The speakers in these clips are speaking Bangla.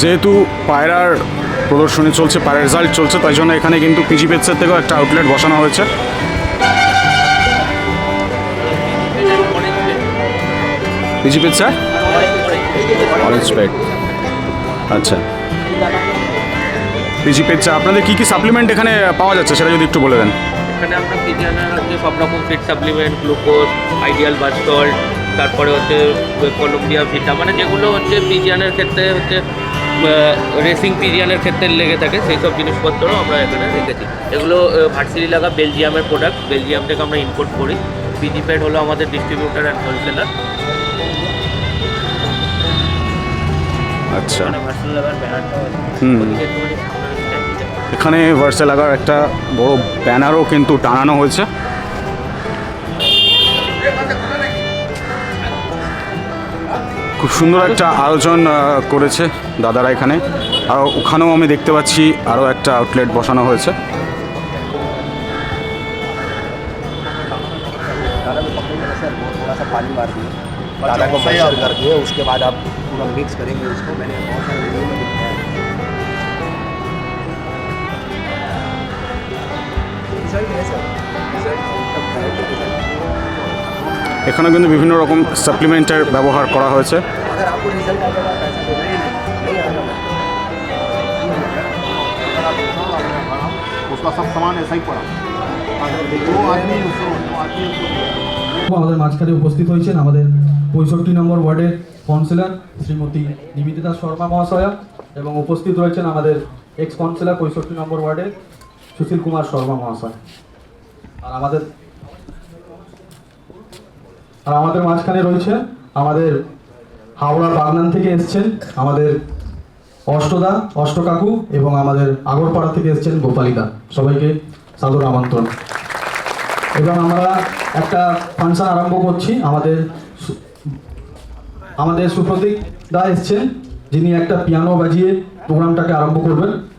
যেহেতু পায়রার প্রদর্শনী চলছে, পায়রার রেজাল্ট চলছে, তাই জন্য এখানে কিন্তু পিজি পেটসের থেকেও একটা আউটলেট বসানো হয়েছে। PG pet sir orange pet আচ্ছা। পিজি পেট আপনাদের কী কী সাপ্লিমেন্ট এখানে পাওয়া যাচ্ছে, সেটা যদি একটু বলে দেন। এখানে আমরা পিজিয়ানার হচ্ছে সব রকম সাপ্লিমেন্ট গ্লুকোজ আইডিয়াল বাস্টল তারপরে হচ্ছে কলম্বিয়া ভিটা মানে যেগুলো হচ্ছে পিজিয়ানের ক্ষেত্রে হচ্ছে রেসিং পিজিয়ানের ক্ষেত্রে লেগে থাকে সেই সব জিনিসপত্রও আমরা এখানে রেখেছি। এগুলো ভার্সিলি লাগা বেলজিয়ামের প্রোডাক্ট বেলজিয়াম থেকে আমরা ইম্পোর্ট করি। পিজি প্যাড হলো আমাদের ডিস্ট্রিবিউটার অ্যান্ড হোলসেলার আচ্ছা। এখানে ভার্সে লাগার একটা বড় ব্যানারও কিন্তু টানানো হয়েছে। খুব সুন্দর একটা আয়োজন আহ, করেছে দাদারা এখানে আর ওখানেও আমি দেখতে পাচ্ছি আরও একটা আউটলেট বসানো হয়েছে दाना में पकड़ेंगे ना सर वो थोड़ा सा पानी मार दिए दाना को मैशर कर दिए उसके बाद आप पूरा मिक्स करेंगे उसको मैंने बहुत सारे वीडियो में दिखाया है रिजल्ट है सर रिजल्ट এখানে কিন্তু বিভিন্ন রকম সাপ্লিমেন্টের ব্যবহার করা হয়েছে। আমাদের মাঝখানে উপস্থিত হয়েছেন আমাদের পঁয়ষট্টি নম্বর ওয়ার্ডের কাউন্সিলর শ্রীমতী নিবেদিতা শর্মা মহাশয়া এবং উপস্থিত রয়েছেন আমাদের এক্স কাউন্সিলর পঁয়ষট্টি নম্বর ওয়ার্ডের সুশীল কুমার শর্মা মহাশয়। আর আমাদের আর আমাদের মাঝখানে রয়েছে। আমাদের হাওড়া বাগনান থেকে এসছেন আমাদের অষ্টদা, অষ্টকাকু এবং আমাদের আগরপাড়া থেকে এসছেন গোপালিদা। সবাইকে সাদর আমন্ত্রণ। এবং আমরা একটা ফাংশন আরম্ভ করছি। আমাদের আমাদের সুপ্রতীক দা এসছেন। যিনি একটা পিয়ানো বাজিয়ে প্রোগ্রামটাকে আরম্ভ করবেন।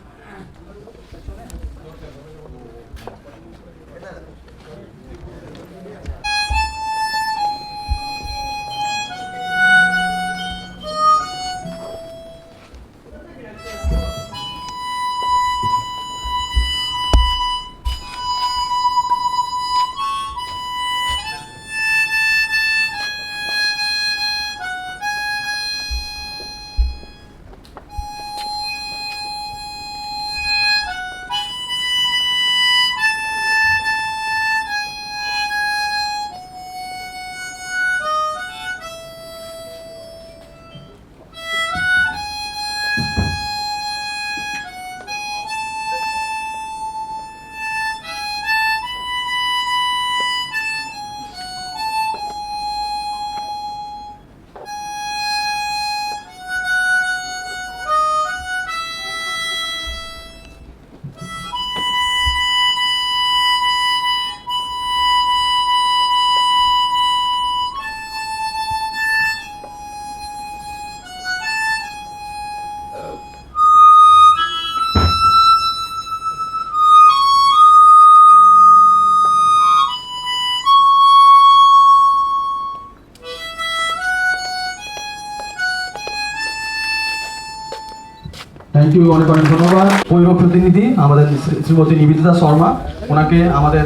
থ্যাংক অনেক অনেক ধন্যবাদ। পৌর প্রতিনিধি, আমাদের শ্রীমতী নিবেদিতা শর্মা, ওনাকে আমাদের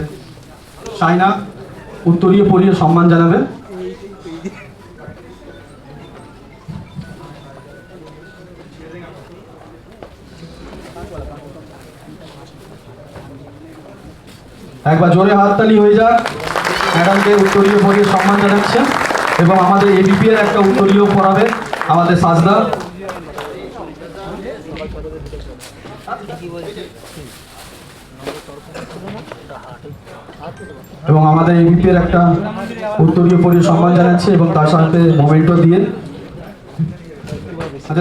চাইনা উত্তরীয় পরিয়ে সম্মান জানাবে। একবার জোরে হাততালি হয়ে যাক। ম্যাডামকে উত্তরীয় পরিয়ে সম্মান জানাচ্ছেন এবং আমাদের এবিপি এর একটা উত্তরীয় পড়াবে আমাদের সাজদা এবং আমাদের এবিপি এর একটা উত্তরীয় পরিয়ে সম্মান জানাচ্ছে এবং তার সাথে মোমেন্টও দিয়ে আচ্ছা।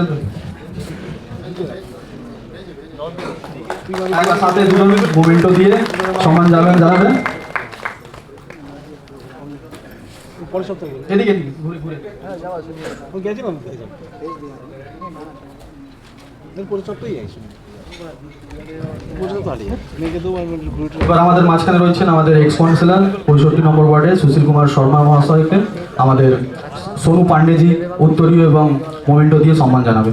সাথে দুজন মোমেন্টও দিয়ে সম্মান জানাবেন জানাবেন। এদিকে এদিকে। ঘুরে ঘুরে এবার আমাদের মাঝখানে রয়েছেন আমাদের এক্স কাউন্সিলর পঁয়ষট্টি নম্বর ওয়ার্ডে সুশীল কুমার শর্মা মহাশয়কে আমাদের সোনু পান্ডেজি উত্তরীয় এবং মোমেন্টো দিয়ে সম্মান জানাবে।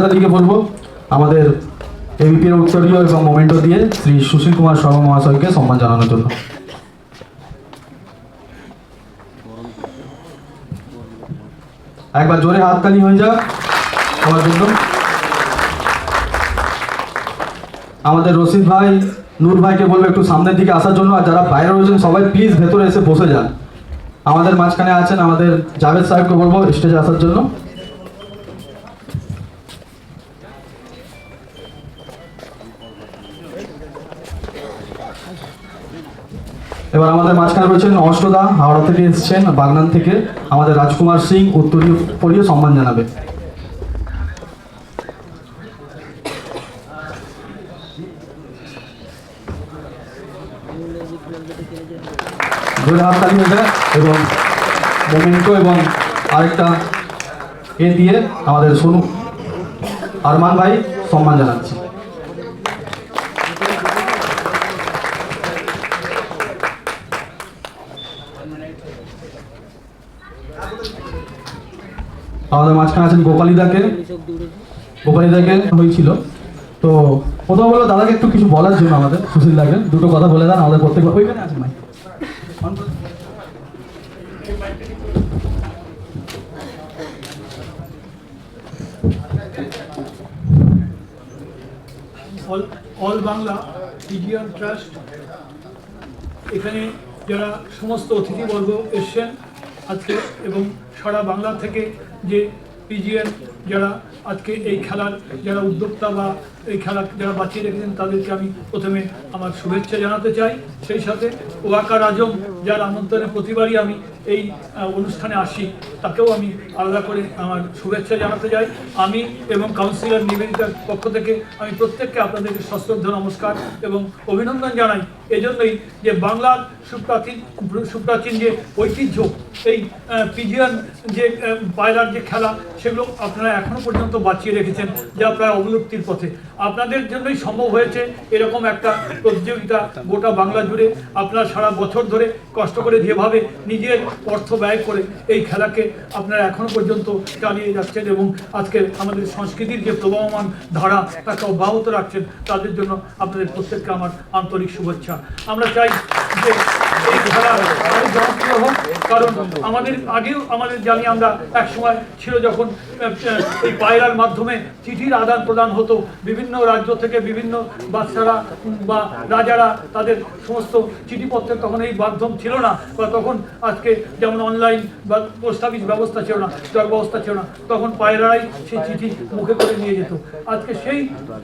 এবার বলব, আমাদের এবিপির উত্তরীয় এবং মোমেন্টো দিয়ে শ্রী সুশীল কুমার শর্মা মহাশয়কে সম্মান জানানোর জন্য। একবার জোরে হাততালি হয়ে যাক সবার জন্য। আমাদের রশিদ ভাই, নূর ভাইকে বলব একটু সামনের দিকে আসার জন্য, আর যারা বাইরে রয়েছেন, সবাই প্লিজ ভেতরে এসে বসে যান। আমাদের মাঝখানে আছেন আমাদের জাভেদ সাহেবকে বলব স্টেজে আসার জন্য। এবার আমাদের মাঝখানে রয়েছেন অষ্টদা, হাওড়া থেকে এসেছেন বাগনান থেকে। আমাদের রাজকুমার সিং, উত্তরীয় পরীয় সম্মান জানাবে। এবং মোমেন্টো এবং আরেকটা এ দিয়ে আমাদের সোনু আরমান ভাই সম্মান জানাচ্ছি আমাদের মাঝখানে আছেন গোপালিদাকে। গোপালিদাকে হয়েছিল। তো প্রথম বলল দাদাকে একটু কিছু বলার জন্য আমাদের, সুশীল দাকে। দুটো কথা বলে দেন, আমাদের প্রত্যেক ওইখানে all all Bangla pigeon trust, এখানে যারা সমস্ত অতিথিবর্গ এসছেন আজকে এবং সারা বাংলা থেকে যে পিজিএন যারা আজকে এই খেলার যারা উদ্যোক্তা বা এই খেলা যারা বাঁচিয়ে রেখেছেন তাদেরকে আমি প্রথমে আমার শুভেচ্ছা জানাতে চাই। সেই সাথে ওয়াকার আজম, যার আমন্ত্রণে প্রতিবারই আমি এই অনুষ্ঠানে আসি। তাকেও আমি আলাদা করে আমার শুভেচ্ছা জানাতে চাই। আমি এবং কাউন্সিলর নিবেদিতার পক্ষ থেকে আমি প্রত্যেককে আপনাদেরকে সশ্রদ্ধ, নমস্কার এবং অভিনন্দন জানাই। এজন্যই যে বাংলার সুপ্রাচীন সুপ্রাচীন যে ঐতিহ্য, এই পিজিয়ান যে পায়রার যে খেলা, সেগুলো আপনারা এখনও পর্যন্ত বাঁচিয়ে রেখেছেন, যা প্রায় অবলুপ্তির পথে। আপনাদের জন্যই সম্ভব হয়েছে এরকম একটা প্রতিযোগিতা গোটা বাংলা জুড়ে। আপনারা সারা বছর ধরে কষ্ট করে যেভাবে নিজের অর্থ ব্যয় করে এই খেলাকে আপনারা এখনও পর্যন্ত চালিয়ে যাচ্ছেন এবং আজকে আমাদের সংস্কৃতির যে প্রবাহমান ধারা, তাকে অব্যাহত রাখছেন, তাদের জন্য আপনাদের প্রত্যেককে আমার আন্তরিক শুভেচ্ছা। আমরা চাই যে কারণ আমাদের আগেও আমাদের জানি আমরা এক সময় ছিল যখন এই পায়রার মাধ্যমে চিঠির আদান প্রদান হতো, বিভিন্ন রাজ্য থেকে বিভিন্ন বাচ্চারা বা রাজারা তাদের সমস্ত চিঠিপত্রের তখন এই মাধ্যম ছিল না, বা তখন আজকে যেমন অনলাইন বা পোস্ট ব্যবস্থা ছিল না ডাক ব্যবস্থা ছিল না, তখন পায়রাই সেই চিঠি মুখে করে নিয়ে যেত। আজকে সেই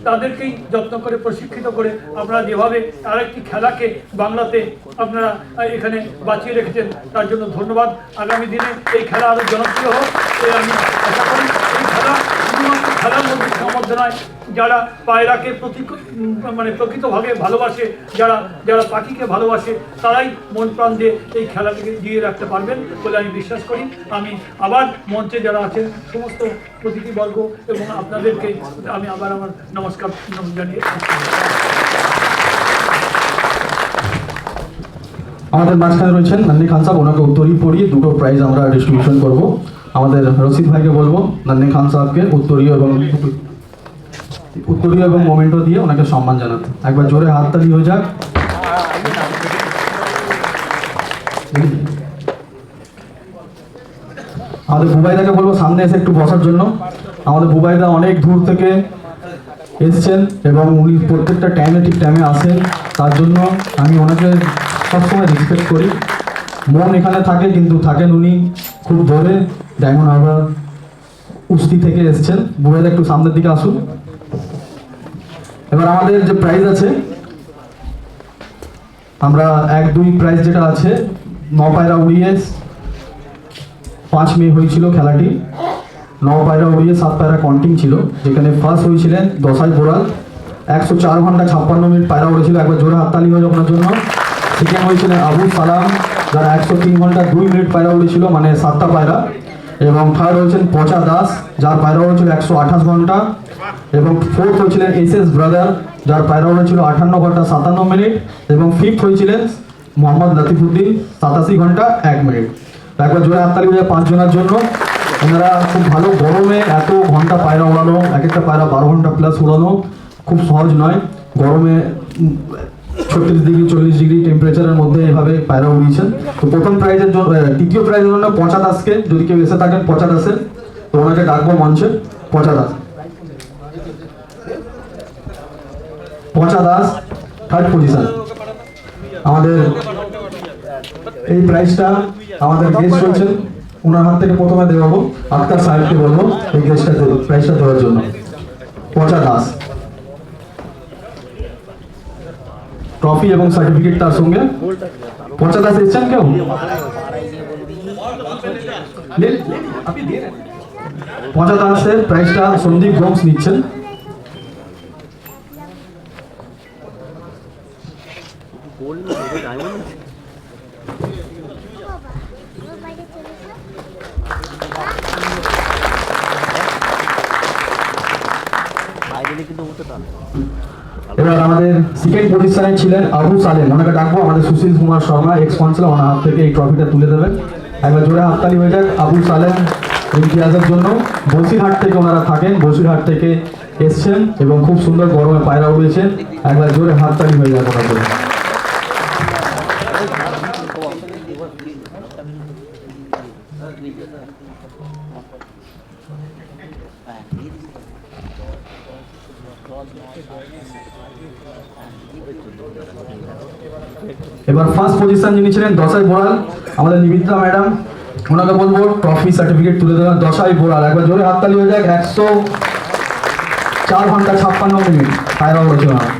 তাদেরকেই যত্ন করে, প্রশিক্ষিত করে আপনারা যেভাবে আরেকটি খেলাকে বাংলাতে আপনারা এখানে বাঁচিয়ে রেখেছেন। তার জন্য ধন্যবাদ। আগামী দিনে এই খেলা আরও জনপ্রিয় হোক। এই আমি আশা করি এই খেলা শুধুমাত্র খেলার মধ্যে সীমাবদ্ধ নয়, যারা পায়রাকে প্রতি মানে প্রকৃতভাবে ভালোবাসে, যারা যারা পাখিকে ভালোবাসে, তারাই মন প্রাণ দিয়ে এই খেলাটিকে দিয়ে রাখতে পারবেন বলে আমি বিশ্বাস করি। আমি আবার মঞ্চে যারা আছেন, সমস্ত প্রতিনিধিবর্গ এবং আপনাদেরকে আমি আবার আমার নমস্কার জানিয়ে আমাদের মাঝখানে রয়েছেন নান্নি খান সাহেব। ওনাকে উত্তরী পড়িয়ে দুটো প্রাইজ আমরা ডিস্ট্রিবিউশন করব। আমাদের রশিদ ভাইকে বলব নান্নি খান সাহেবকে উত্তরীয় এবং উত্তরীয় এবং মোমেন্টো দিয়ে ওনাকে সম্মান জানাতে। একবার জোরে হাততালি হয়ে যাক। আমাদের বুবাইদাকে বলব, সামনে এসে একটু বসার জন্য। আমাদের বুবাইদা অনেক দূর থেকে এসছেন এবং উনি প্রত্যেকটা টাইমে ঠিক টাইমে আসেন। তার জন্য আমি ওনাকে সবসময় রেসপেক্ট করি। মন এখানে থাকে, কিন্তু থাকেন উনি খুব ধরে। ডায়মন্ড হারবার উস্তি থেকে এসছেন। বুবাইদা একটু সামনের দিকে আসুন। এবার আমাদের যে প্রাইজ আছে, আমরা এক দুই প্রাইজ যেটা আছে ন পায়রা উড়িয়ে পাঁচ মে হয়েছিল খেলাটি। ন পায়রা উড়িয়ে সাত পায়রা কন্টিং ছিল, যেখানে ফার্স্ট হয়েছিলেন দশাই বোরাল। একশো চার ঘণ্টা ছাপ্পান্ন মিনিট পায়রা উড়েছিল, একবার জোরে হাততালি হয়ে আপনার জন্য। সেকেন্ড হয়েছিলেন আবু সালাম, যারা একশো তিন ঘণ্টা দুই মিনিট পায়রা উড়েছিল মানে সাতটা পায়রা। এবং থার্ড হয়েছেন পচা দাস, যার পায়রা উড়েছিল একশো আঠাশ ঘণ্টা। এবং ফোর্থ হয়েছিলেন এস এস ব্রাদার যার পায়রা হয়েছিল আটান্ন ঘণ্টা সাতান্ন মিনিট। এবং ফিফথ হয়েছিলেন মোহাম্মদ লতিফুদ্দিন, সাতাশি ঘণ্টা এক মিনিট। একবার জোরে হাততালি হয়ে পাঁচজনের জন্য। ওনারা খুব ভালো গরমে এত ঘণ্টা পায়রা ওড়ানো এক একটা পায়রা বারো ঘণ্টা প্লাস উড়ানো খুব সহজ নয়। গরমে ছত্রিশ ডিগ্রি চল্লিশ ডিগ্রি টেম্পারেচারের মধ্যে এভাবে পায়রা উড়িয়েছেন। তো প্রথম প্রাইজের জন্য দ্বিতীয় প্রাইজের জন্য পচা দাসকে যদি কেউ এসে থাকেন পচা দাসে তো ওনাকে ডাকবো মঞ্চে। পচা দাস পচা দাস থার্ড পজিশন আমাদের এই প্রাইজটা আমাদের গেস্ট রয়েছেন। ওনার হাত থেকে প্রথমে দেওয়াবো আক্তার সাহেবকে বলব এই গেস্টটা প্রাইজটা দেওয়ার জন্য। পচা দাস ট্রফি এবং সার্টিফিকেট তার সঙ্গে। পচা দাস এসছেন কেউ? পচা দাসের প্রাইসটা সন্দীপ গোমস নিচ্ছেন এবার আমাদের পজিশনে ছিলেন আবু সালেম। ওনাকে ডাকবো, আমাদের সুশীল কুমার শর্মা এক্স কাউন্সিলর ওনার হাত থেকে এই ট্রফিটা তুলে দেবেন। একবার জোরে হাততালি হয়ে যাক। আবু সালেম ইমতিয়াজের জন্য বসিরহাট থেকে ওনারা থাকেন। বসিরহাট থেকে এসছেন এবং খুব সুন্দর গরমে পায়রা উড়েছেন। একবার জোরে হাততালি হয়ে যাক ওনার জন্য। এবার ফার্স্ট পজিশন যিনি ছিলেন, দশাই বোড়াল আমাদের নিবিদ্রা ম্যাডাম, ওনাকে বলব ট্রফি সার্টিফিকেট তুলে দেবেন, দশাই বোড়াল একবার জোরে হাততালি হয়ে যাক, একশো চার ঘণ্টা ছাপ্পান্ন মিনিট। উড়েছে ওনারা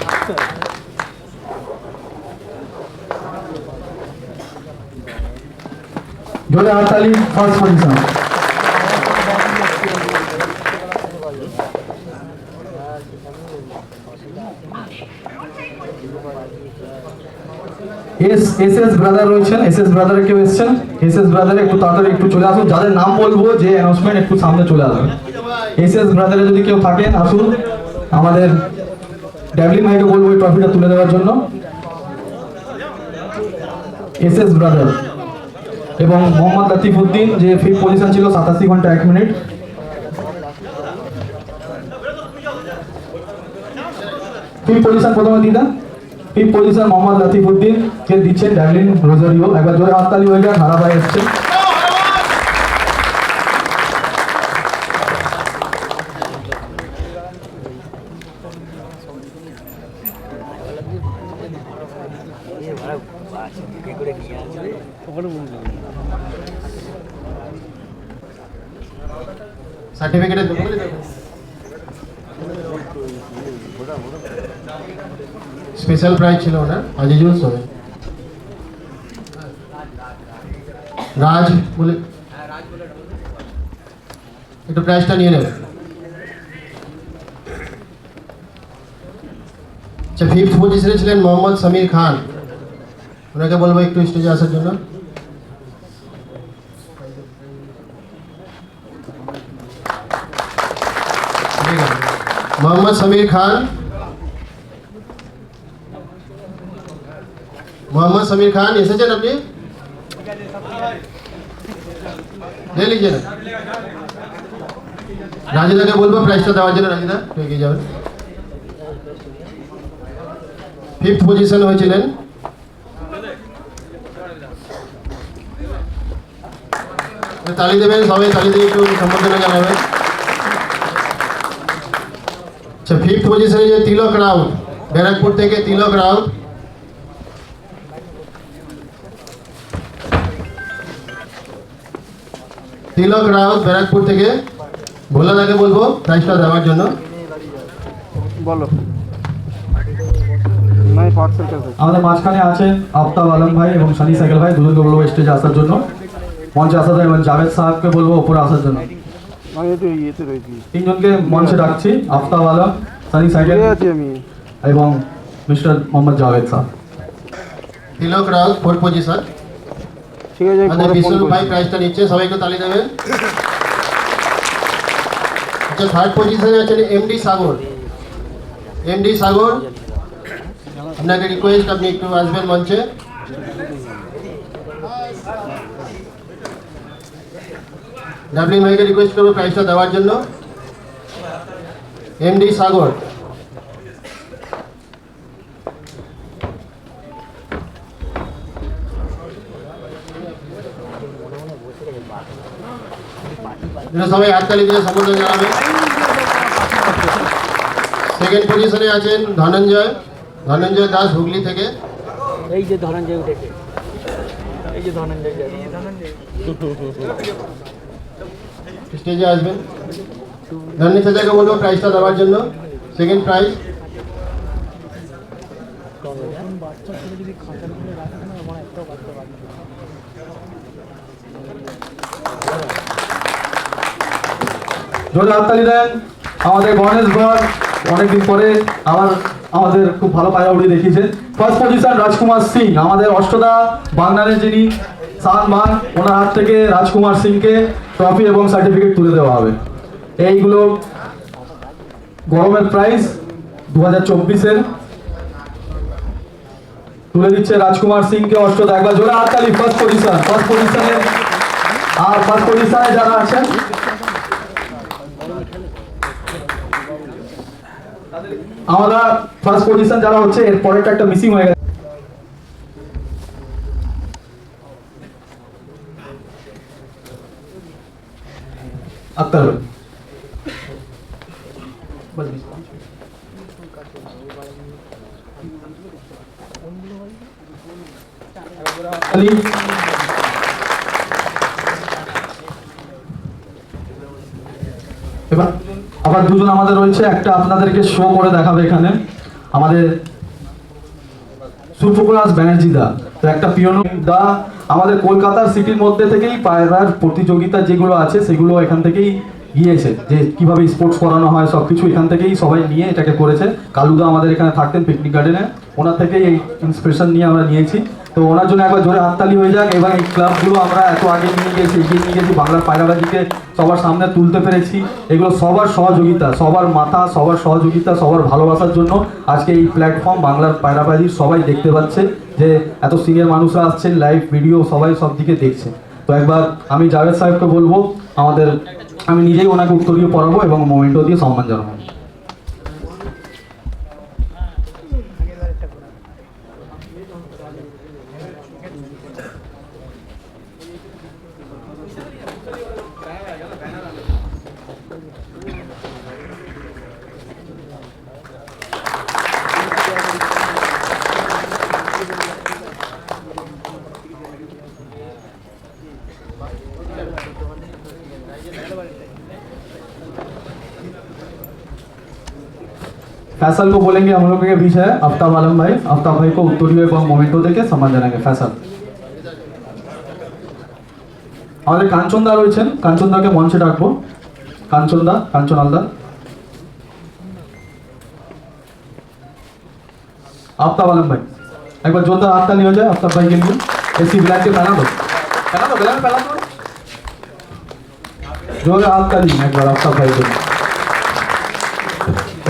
জোরে হাততালি first position S S S brother রয়েছেন এস এস ব্রাদারে কেউ এসছেন? এস এস ব্রাদারে একটু তাড়াতাড়ি একটু চলে আসুন। যাদের নাম বলব, যে অ্যানাউন্সমেন্ট একটু সামনে চলে আসবে। এস এস ব্রাদারে যদি কেউ থাকেন, আসুন। আমাদের বলব ট্রফিটা তুলে দেওয়ার জন্য। এস এস ব্রাদার এবং মোহাম্মদ উদ্দিন যে ফিফথ পজিশন ছিল সাতাশি ঘণ্টা এক মিনিট। পজিশন প্রথমে দিয়ে ফিফথ পজিশন মোহাম্মদ লতিফুদ্দিন, কে দিচ্ছেন ড্যাভলিন রোজারিও। একবার জোরে হাততালি হয়ে হারা ভাই এসছে। সার্টিফিকেটের স্পেশাল প্রাইজ ছিল ওনার আজিজুল সোহেল রাজ বলে একটু প্রাইজটা নিয়ে নেবে আচ্ছা ফিফথ পজিশনে ছিলেন মোহাম্মদ সমীর খান ওনাকে বলবো একটু স্টেজে আসার জন্য मोहम्मद समीर खान मोहम्मद समीर खान এসেছেন আপনি ले लीजिए ना রাজিদাকে বলবো প্রাইসটা দেওয়ার জন্য রাজিদা একটু এগিয়ে যাবেন ফিফথ পজিশন হয়েছিলেন তালি দেবেন সবাই তালি দিয়ে একটু সম্বোধনা জানাবেন আচ্ছা ফিফথ পজিশনে যে তিলক রাউত ব্যারাকপুর থেকে তিলক রাউত তিলক রাউত ব্যারাকপুর থেকে ভোলাদাকে বলব প্রাইজটা দেওয়ার জন্য। বলো। আমাদের মাঝখানে আছেন আফতাব আলম ভাই এবং সানি সাইকেল ভাই দুজনকে বলব স্টেজে আসার জন্য। মঞ্চে আসার জন্য এবং জাভেদ সাহেবকে বলব উপরে আসার জন্য। তিনজনকে মঞ্চে ডাকছি আফতাব আলম সানি সাইকেল এবং মিস্টার মোহাম্মদ জাভেদ সাহেব। তিলক রাউত ফোর্থ পজিশন ঠিক আছে আমাদের বিষ্ণু ভাই প্রাইজটা নিচ্ছে সবাইকে তালি দেবেন আচ্ছা থার্ড পজিশনে আছেন এমডি সাগর। এমডি সাগর আপনাকে রিকোয়েস্ট আপনি একটু আসবেন মঞ্চে। ডাবলিন ভাইকে রিকোয়েস্ট করব প্রাইজটা দেওয়ার জন্য। এমডি সাগর। এরা সবাই হাততালি দিয়ে সম্বোধন জানাবে। সেকেন্ড পজিশনে আছেন ধনঞ্জয়। ধনঞ্জয় দাস হুগলি থেকে। এই যে ধনঞ্জয় উঠেছে। এই যে ধনঞ্জয় স্টেজে আসবেন। ধন্যী চাচাকে বলব প্রাইজটা দেওয়ার জন্য। সেকেন্ড প্রাইজ জোরে হাততালি দেন। আমাদের গণেশ ঘর, অনেকদিন পরে আবার আমাদের খুব ভালো পায়া উড়ে দেখিয়েছে ফার্স্ট পজিশন রাজকুমার সিং, আমাদের অষ্টদা বাংলাদেশ যিনি সান মান ওনার হাত থেকে রাজকুমার সিংকে ট্রফি এবং সার্টিফিকেট তুলে দেওয়া হবে। এইগুলো গরমের প্রাইজ দু হাজার চব্বিশের। তুলে দিচ্ছে রাজকুমার সিংকে অষ্টদা। একবার জোরে হাততালি ফার্স্ট পজিশন ফার্স্ট পজিশনে আর ফার্স্ট পজিশনে যারা আছেন আমরা ফার্স্ট পজিশন যারা হচ্ছে, এর পরেরটা একটা মিসিং হয়ে গেছে আক্তার ভাই। আলী এবার আবার দুজন আমাদের রয়েছে, একটা আপনাদেরকে শো করে দেখাবে এখানে। আমাদের সুপ্রকাশ ব্যানার্জি দা একটা পিয়নো দা। আমাদের কলকাতার সিটির মধ্যে থেকেই পায়রার প্রতিযোগিতা যেগুলো আছে, সেগুলো এখান থেকেই গিয়েছে। যে কীভাবে স্পোর্টস করানো হয় সব কিছু এখান থেকেই সবাই নিয়ে এটাকে করেছে। কালুদা আমাদের এখানে থাকতেন পিকনিক গার্ডেনে ওনার থেকেই এই ইন্সপিরেশন নিয়ে আমরা নিয়েছি। তো ওনার জন্য একবার জোরে হাততালি হয়ে যাক। এবং এই ক্লাবগুলো আমরা এত আগে নিয়ে গেছি, এগিয়ে নিয়ে গেছি, বাংলার পায়রাবাজিকে সবার সামনে তুলতে পেরেছি। এগুলো সবার সহযোগিতা, সবার মাথা, সবার সহযোগিতা, সবার ভালোবাসার জন্য আজকে এই প্ল্যাটফর্ম বাংলার পায়রাবাজির সবাই দেখতে পাচ্ছে যে এত সিনিয়র মানুষরা আসছেন লাইভ ভিডিও সবাই সব দিকে দেখছে। তো একবার আমি জাভেদ সাহেবকে বলব, আমাদের, আমি নিজেই ওনাকে উত্তরীয় পড়াবো এবং মোমেন্টো দিয়ে সম্মান জানাব। फैसल को बोलेंगे हम लोग के बीच है आफ्ताब आलम भाई आफ्ताब भाई को उत्तरीय एवं मोमेंटो देके सम्मान জানাবে ফ্যাসাল আমাদের কাঞ্চন দা রয়েছেন কাঞ্চন দাকে মঞ্চে ডাকবো কাঞ্চন দা কাঞ্চন আলদা आफ्ताब आलम भाई एक बार जोरदार हाथ ताली हो जाए आफ्ताब भाई के लिए एसी ब्लैक के पहना दो पहना दो ब्लैक पहना दो जोरदार हाथ ताली एक बार आफ्ताब भाई के लिए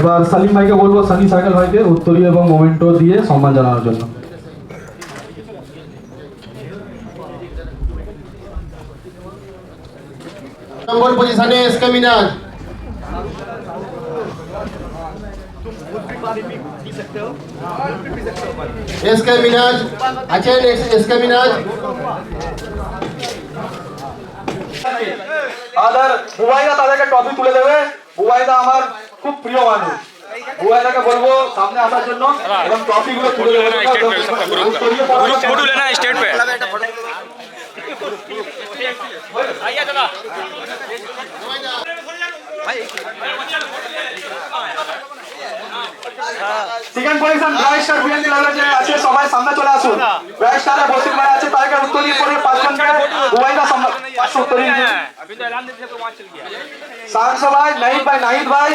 এবার সালিম ভাইকে বলব সানি সাইকেল ভাইকে উত্তরীয় এবং মোমেন্টো দিয়ে সম্মান জানানোর জন্য। নম্বর পজিশনে এসকে মিনাজ এসকে মিনাজ আছেন এসকে মিনাজ আমাদের বুবাইদা তাদেরকে ট্রফি তুলে দেবে। বুবাইদা আমার খুব প্রিয় মানুষ। বুবাইদাকে বলব সামনে আসার জন্য এবং ট্রফি গুলো তুলে দেবে। উত্তরীয় পরামর্শ- second position bright star BNP লেভেলের আছে সবাই সামনে চলে আসুন ব্রাইট স্টারে বসির ভাই আছে তাদেরকে উত্তরীয় পরে পাঁচজনকে বুবাইদা সম্মান পাঁচশো উত্তরীয় शान भाई नाहिद भाई नाहिद भाई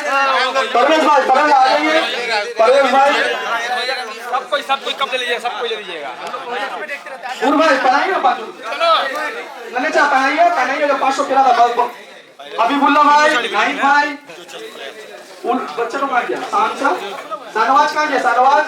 परवेश भाई परवेश आ जाइए परवेश भाई सब कोई सब कोई कब ले लीजिएगा सब कोई ले लीजिएगा उर भाई पढ़ाइए पाँच मैंने चाह पढ़ाइए पढ़ाइए जो पाँच सौ किला था बस हबीबुल्ला भाई नाहिद भाई उन बच्चे को कहाँ गया शान સનવાજ કાઢે સનવાજ